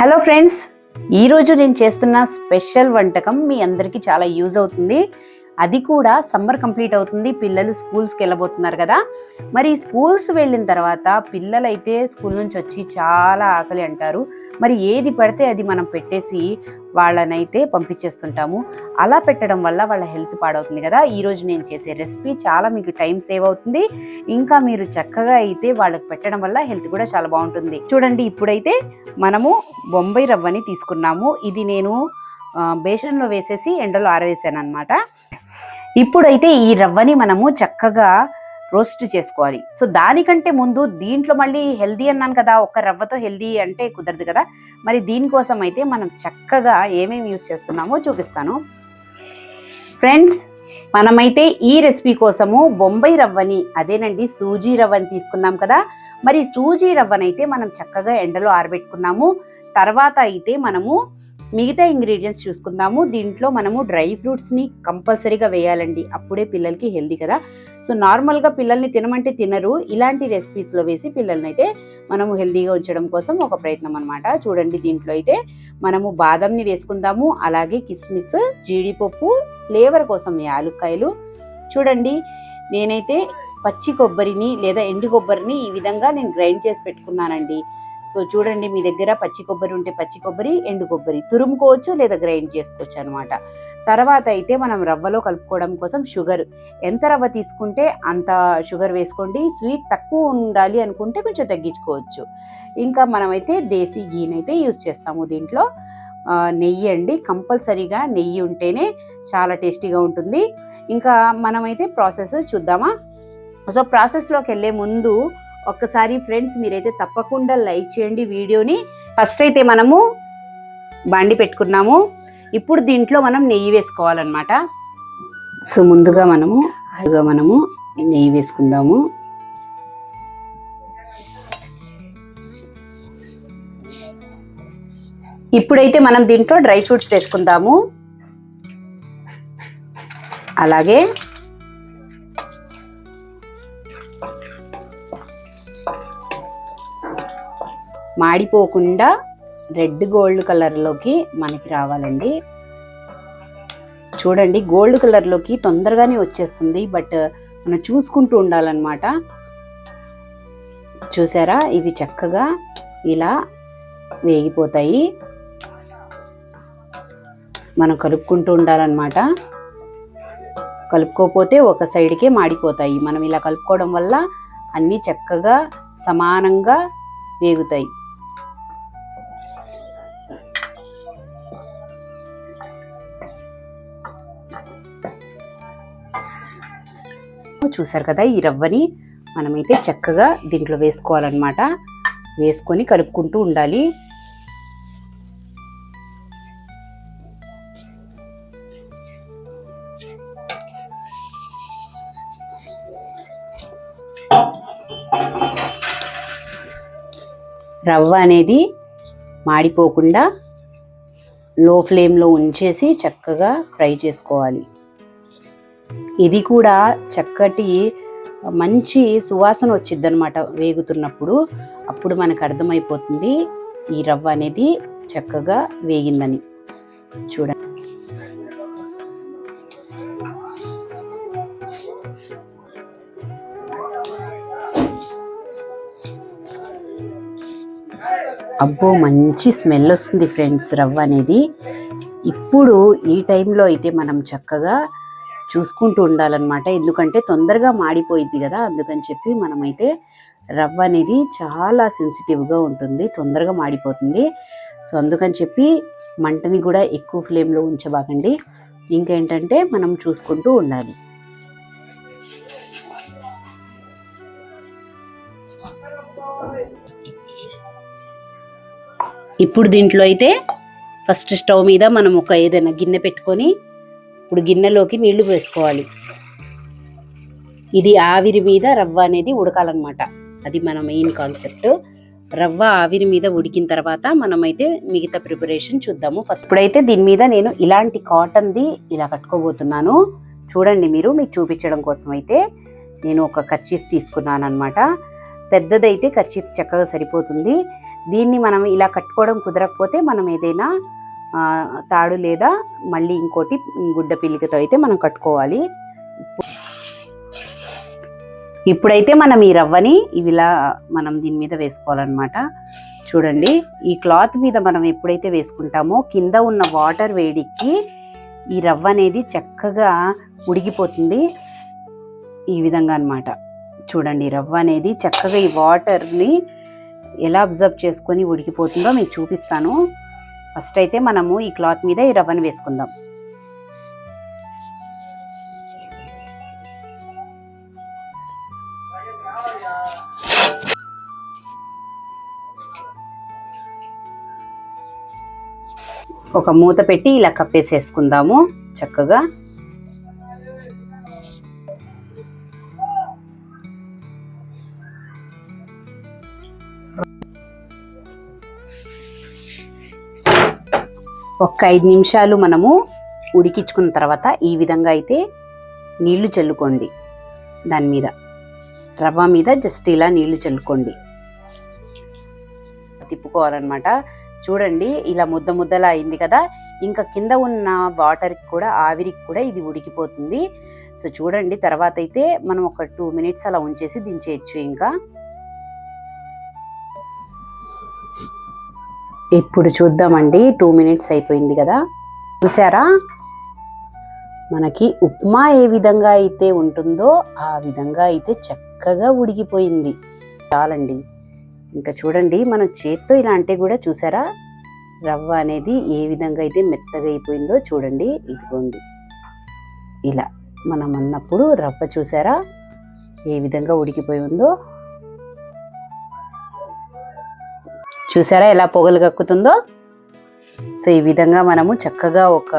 Hello friends ఈరోజు నేను చేస్తున్న స్పెషల్ వంటకం మీ అందరికీ చాలా యూజ్ అవుతుంది. అది కూడా సమ్మర్ కంప్లీట్ అవుతుంది. పిల్లలు స్కూల్స్కి వెళ్ళబోతున్నారు కదా. మరి స్కూల్స్ వెళ్ళిన తర్వాత పిల్లలైతే స్కూల్ నుంచి వచ్చి చాలా ఆకలి అంటారు. మరి ఏది పడితే అది మనం పెట్టేసి వాళ్ళనైతే పంపించేస్తుంటాము. అలా పెట్టడం వల్ల వాళ్ళ హెల్త్ పాడవుతుంది కదా. ఈరోజు నేను చేసే రెసిపీ చాలా మీకు టైం సేవ్ అవుతుంది. ఇంకా మీరు చక్కగా అయితే వాళ్ళకి పెట్టడం వల్ల హెల్త్ కూడా చాలా బాగుంటుంది. చూడండి ఇప్పుడైతే మనము బొంబాయి రవ్వని తీసుకున్నాము. ఇది నేను బేషన్లో వేసేసి ఎండలో ఆరవేసాను అనమాట ఇప్పుడైతే ఈ రవ్వని మనము చక్కగా రోస్ట్ చేసుకోవాలి. సో దానికంటే ముందు దీంట్లో మళ్ళీ హెల్దీ అన్నాను కదా ఒక్క రవ్వతో హెల్దీ అంటే కుదరదు కదా. మరి దీనికోసం అయితే మనం చక్కగా ఏమేమి యూస్ చేస్తున్నామో చూపిస్తాను. ఫ్రెండ్స్ మనమైతే ఈ రెసిపీ కోసము బొంబాయి రవ్వని అదేనండి సూజీ రవ్వని తీసుకున్నాం కదా. మరి సూజీ రవ్వనైతే మనం చక్కగా ఎండలో ఆరబెట్టుకున్నాము. తర్వాత అయితే మనము మిగతా ఇంగ్రీడియంట్స్ చూసుకుందాము. దీంట్లో మనము డ్రై ఫ్రూట్స్ని కంపల్సరీగా వేయాలండి. అప్పుడే పిల్లలకి హెల్దీ కదా. సో నార్మల్గా పిల్లల్ని తినమంటే తినరు. ఇలాంటి రెసిపీస్లో వేసి పిల్లల్ని అయితే మనము హెల్దీగా ఉంచడం కోసం ఒక ప్రయత్నం అనమాట చూడండి దీంట్లో అయితే మనము బాదంని వేసుకుందాము. అలాగే కిస్మిస్ జీడిపప్పు ఫ్లేవర్ కోసం యాలుక్కాయలు. చూడండి నేనైతే పచ్చి కొబ్బరిని లేదా ఎండు కొబ్బరిని ఈ విధంగా నేను గ్రైండ్ చేసి పెట్టుకున్నానండి. సో చూడండి మీ దగ్గర పచ్చి కొబ్బరి ఉంటే పచ్చి కొబ్బరి ఎండు కొబ్బరి తురుముకోవచ్చు లేదా గ్రైండ్ చేసుకోవచ్చు అనమాట తర్వాత అయితే మనం రవ్వలో కలుపుకోవడం కోసం షుగర్. ఎంత రవ్వ తీసుకుంటే అంత షుగర్ వేసుకోండి స్వీట్ తక్కువ ఉండాలి అనుకుంటే కొంచెం తగ్గించుకోవచ్చు. ఇంకా మనమైతే దేశీ గీని అయితే యూస్ చేస్తాము దీంట్లో. నెయ్యి అండి కంపల్సరీగా నెయ్యి ఉంటేనే చాలా టేస్టీగా ఉంటుంది. ఇంకా మనమైతే ప్రాసెస్ చూద్దామా? సో ప్రాసెస్లోకి వెళ్ళే ముందు ఒక్కసారి ఫ్రెండ్స్ మీరైతే తప్పకుండా లైక్ చేయండి వీడియోని. ఫస్ట్ అయితే మనము బండి పెట్టుకున్నాము. ఇప్పుడు దీంట్లో మనం నెయ్యి వేసుకోవాలన్నమాట. సో ముందుగా మనము ముందుగా మనము నెయ్యి వేసుకుందాము. ఇప్పుడైతే మనం దీంట్లో డ్రై ఫ్రూట్స్ వేసుకుందాము. అలాగే మాడిపోకుండా రెడ్ గోల్డ్ కలర్లోకి మనకి రావాలండి. చూడండి గోల్డ్ కలర్లోకి తొందరగానే వచ్చేస్తుంది. బట్ మనం చూసుకుంటూ ఉండాలన్నమాట. చూసారా? ఇవి చక్కగా ఇలా వేగిపోతాయి. మనం కలుపుకుంటూ ఉండాలన్నమాట. కలుపుకోకపోతే ఒక సైడ్కే మాడిపోతాయి. మనం ఇలా కలుపుకోవడం వల్ల అన్నీ చక్కగా సమానంగా వేగుతాయి. చూసారు కదా ఈ రవ్వని మనమైతే చక్కగా దీంట్లో వేసుకోవాలన్నమాట. వేసుకొని కలుపుకుంటూ ఉండాలి. రవ్వ అనేది మాడిపోకుండా లో ఫ్లేమ్లో ఉంచేసి చక్కగా ఫ్రై చేసుకోవాలి. ఇది కూడా చక్కటి మంచి సువాసన వచ్చింది అనమాట వేగుతున్నప్పుడు. అప్పుడు మనకు అర్థమైపోతుంది ఈ రవ్వ అనేది చక్కగా వేగిందని. చూడండి. అబ్బో మంచి స్మెల్ వస్తుంది ఫ్రెండ్స్ రవ్వ అనేది. ఇప్పుడు ఈ టైంలో అయితే మనం చక్కగా చూసుకుంటూ ఉండాలన్నమాట. ఎందుకంటే తొందరగా మాడిపోయింది కదా అందుకని చెప్పి మనమైతే రవ్వ అనేది చాలా సెన్సిటివ్గా ఉంటుంది తొందరగా మాడిపోతుంది. సో అందుకని చెప్పి మంటని కూడా ఎక్కువ ఫ్లేమ్లో ఉంచబాకండి. ఇంకేంటంటే మనం చూసుకుంటూ ఉండాలి. ఇప్పుడు దీంట్లో అయితే ఫస్ట్ స్టవ్ మీద మనం ఒక ఏదైనా గిన్నె పెట్టుకొని ఇప్పుడు గిన్నెలోకి నీళ్ళు వేసుకోవాలి. ఇది ఆవిరి మీద రవ్వ అనేది ఉడకాలన్నమాట. అది మన మెయిన్ కాన్సెప్ట్ రవ్వ ఆవిరి మీద ఉడికిన తర్వాత మనమైతే మిగతా ప్రిపరేషన్ చూద్దాము. ఫస్ట్ ఇప్పుడైతే దీని మీద నేను ఇలాంటి కాటన్ది ఇలా కట్టుకోబోతున్నాను. చూడండి మీరు మీకు చూపించడం కోసం అయితే నేను ఒక కర్చీఫ్ తీసుకున్నాను అనమాట పెద్దదైతే కర్చీఫ్ చక్కగా సరిపోతుంది. దీన్ని మనం ఇలా కట్టుకోవడం కుదరకపోతే మనం ఏదైనా తాడు లేదా మళ్ళీ ఇంకోటి గుడ్డ పిల్లికతో అయితే మనం కట్టుకోవాలి. ఇప్పుడైతే మనం ఈ రవ్వని ఇవిలా మనం దీని మీద వేసుకోవాలన్నమాట. చూడండి ఈ క్లాత్ మీద మనం ఎప్పుడైతే వేసుకుంటామో కింద ఉన్న వాటర్ వేడికి ఈ రవ్వ అనేది చక్కగా ఉడికిపోతుంది. ఈ విధంగా అన్నమాట. చూడండి రవ్వ అనేది చక్కగా ఈ వాటర్ని ఎలా అబ్జర్వ్ చేసుకొని ఉడికిపోతుందో మీకు చూపిస్తాను. ఫస్ట్ అయితే మనము ఈ క్లాత్ మీద ఈ రవ్వను వేసుకుందాం. ఒక మూత పెట్టి ఇలా కప్పేసేసుకుందాము చక్కగా. ఒక ఐదు నిమిషాలు మనము ఉడికించుకున్న తర్వాత ఈ విధంగా అయితే నీళ్ళు చల్లుకోండి. దాని మీద రవ్వ మీద జస్ట్ ఇలా నీళ్ళు చల్లుకోండి. తిప్పుకోవాలన్నమాట. చూడండి ఇలా ముద్ద ముద్దలా అయింది కదా. ఇంకా కింద ఉన్న వాటర్కి కూడా ఆవిరికి కూడా ఇది ఉడికిపోతుంది. సో చూడండి తర్వాత అయితే మనం ఒక టూ మినిట్స్ అలా ఉంచేసి దించేయచ్చు ఇంకా. ఇప్పుడు చూద్దామండి. టూ మినిట్స్ అయిపోయింది కదా. చూసారా? మనకి ఉప్మా ఏ విధంగా అయితే ఉంటుందో ఆ విధంగా అయితే చక్కగా ఉడికిపోయింది. చాలండి. ఇంకా చూడండి మనం చేత్తో ఇలా అంటే కూడా చూసారా? రవ్వ అనేది ఏ విధంగా అయితే మెత్తగా అయిపోయిందో చూడండి. ఇదిగోండి. ఇలా మనం అన్నప్పుడు రవ్వ చూసారా? ఏ విధంగా ఉడికిపోయి ఉందో చూసారా ఎలా పొగలు కక్కుతుందో? సో ఈ విధంగా మనము చక్కగా ఒక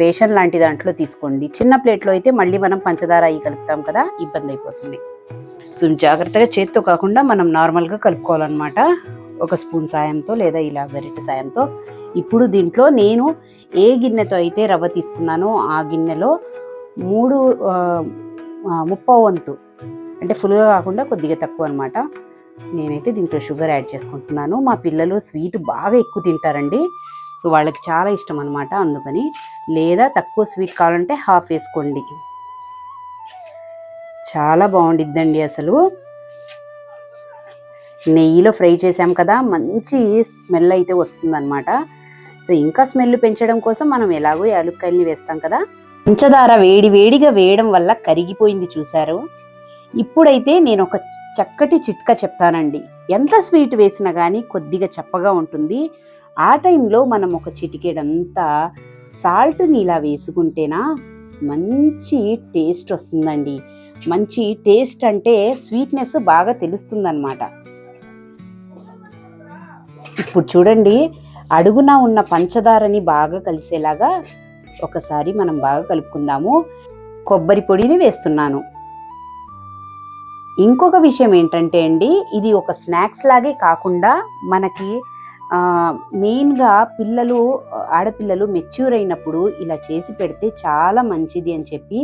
బేషన్ లాంటి దాంట్లో తీసుకోండి. చిన్న ప్లేట్లో అయితే మళ్ళీ మనం పంచదార అవి కలుపుతాం కదా ఇబ్బంది అయిపోతుంది. సో జాగ్రత్తగా చేత్తో కాకుండా మనం నార్మల్గా కలుపుకోవాలన్నమాట. ఒక స్పూన్ సాయంతో లేదా ఇలా గరిటె సాయంతో. ఇప్పుడు దీంట్లో నేను ఏ గిన్నెతో అయితే రవ్వ తీసుకున్నానో ఆ గిన్నెలో మూడు ముప్ప వంతు అంటే ఫుల్గా కాకుండా కొద్దిగా తక్కువ అనమాట నేనైతే దీంట్లో షుగర్ యాడ్ చేసుకుంటున్నాను. మా పిల్లలు స్వీట్ బాగా ఎక్కువ తింటారండి. సో వాళ్ళకి చాలా ఇష్టం అనమాట అందుకని లేదా తక్కువ స్వీట్ కావాలంటే హాఫ్ వేసుకోండి. చాలా బాగుండిద్దండి అసలు. నెయ్యిలో ఫ్రై చేసాం కదా మంచి స్మెల్ అయితే వస్తుందన్నమాట. సో ఇంకా స్మెల్ పెంచడం కోసం మనం ఎలాగో యాలుక్కాయల్ని వేస్తాం కదా. పంచదార వేడి వేడిగా వేయడం వల్ల కరిగిపోయింది చూసారు ఇప్పుడైతే నేను ఒక చక్కటి చిట్కా చెప్తానండి. ఎంత స్వీట్ వేసినా కానీ కొద్దిగా చప్పగా ఉంటుంది. ఆ టైంలో మనం ఒక చిటికేడంతా సాల్ట్ని ఇలా వేసుకుంటేనా మంచి టేస్ట్ వస్తుందండి. మంచి టేస్ట్ అంటే స్వీట్నెస్ బాగా తెలుస్తుందన్నమాట. ఇప్పుడు చూడండి అడుగున ఉన్న పంచదారని బాగా కలిసేలాగా ఒకసారి మనం బాగా కలుపుకుందాము. కొబ్బరి పొడిని వేస్తున్నాను. ఇంకొక విషయం ఏంటంటే అండి ఇది ఒక స్నాక్స్ లాగే కాకుండా మనకి మెయిన్గా పిల్లలు ఆడపిల్లలు మెచ్యూర్ అయినప్పుడు ఇలా చేసి పెడితే చాలా మంచిది అని చెప్పి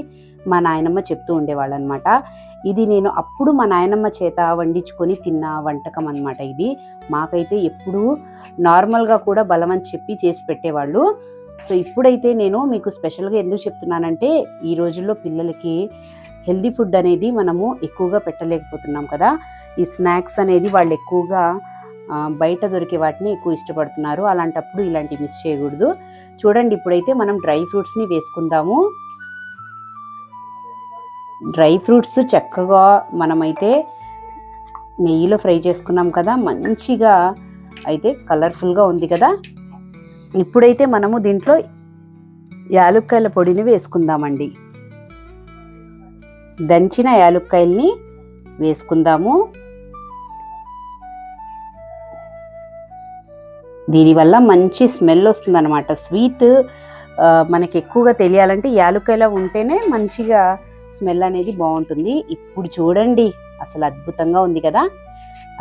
మా నాయనమ్మ చెప్తూ ఉండేవాళ్ళు అనమాట ఇది నేను అప్పుడు మా నాయనమ్మ చేత వండించుకొని తిన్న వంటకం అనమాట ఇది. మాకైతే ఎప్పుడూ నార్మల్గా కూడా బలం అని చెప్పి చేసి పెట్టేవాళ్ళు. సో ఇప్పుడైతే నేను మీకు స్పెషల్గా ఎందుకు చెప్తున్నానంటే ఈ రోజుల్లో పిల్లలకి హెల్దీ ఫుడ్ అనేది మనము ఎక్కువగా పెట్టలేకపోతున్నాం కదా. ఈ స్నాక్స్ అనేది వాళ్ళు ఎక్కువగా బయట దొరికే వాటిని ఎక్కువ ఇష్టపడుతున్నారు. అలాంటప్పుడు ఇలాంటివి మిస్ చేయకూడదు. చూడండి ఇప్పుడైతే మనం డ్రై ఫ్రూట్స్ని వేసుకుందాము. డ్రై ఫ్రూట్స్ చక్కగా మనమైతే నెయ్యిలో ఫ్రై చేసుకున్నాం కదా. మంచిగా అయితే కలర్ఫుల్గా ఉంది కదా. ఇప్పుడైతే మనము దీంట్లో యాలుక్కాయల పొడిని వేసుకుందామండి. దంచిన యాలుక్కాయల్ని వేసుకుందాము. దీనివల్ల మంచి స్మెల్ వస్తుందన్నమాట. స్వీట్ మనకి ఎక్కువగా తెలియాలంటే యాలుక్కాయలా ఉంటేనే మంచిగా స్మెల్ అనేది బాగుంటుంది. ఇప్పుడు చూడండి అసలు అద్భుతంగా ఉంది కదా.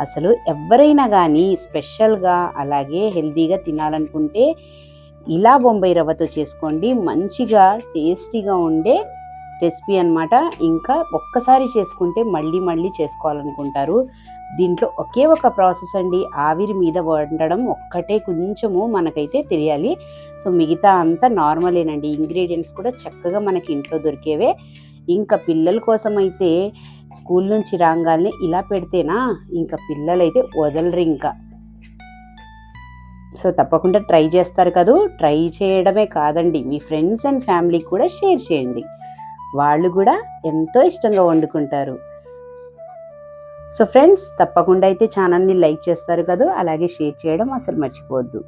అసలు ఎవరైనా కానీ స్పెషల్గా అలాగే హెల్తీగా తినాలనుకుంటే ఇలా బొంబాయి రవ్వతో చేసుకోండి. మంచిగా టేస్టీగా ఉండే రెసిపీ అనమాట ఇంకా ఒక్కసారి చేసుకుంటే మళ్ళీ మళ్ళీ చేసుకోవాలనుకుంటారు. దీంట్లో ఒకే ఒక ప్రాసెస్ అండి. ఆవిరి మీద వండడం ఒక్కటే కొంచెము మనకైతే తెలియాలి. సో మిగతా అంతా నార్మలేనండి. ఇంగ్రీడియంట్స్ కూడా చక్కగా మనకి ఇంట్లో దొరికేవే. ఇంకా పిల్లల కోసం అయితే స్కూల్ నుంచి రాగానే ఇలా పెడితేనా? ఇంకా పిల్లలైతే వదలరు ఇంకా. సో తప్పకుండా ట్రై చేస్తారు కదూ. ట్రై చేయడమే కాదండి. మీ ఫ్రెండ్స్ అండ్ ఫ్యామిలీకి కూడా షేర్ చేయండి. వాళ్ళు కూడా ఎంతో ఇష్టంగా వండుకుంటారు. సో ఫ్రెండ్స్ తప్పకుండా అయితే ఛానల్ని లైక్ చేస్తారు కదా అలాగే షేర్ చేయడం అసలు మర్చిపోవద్దు.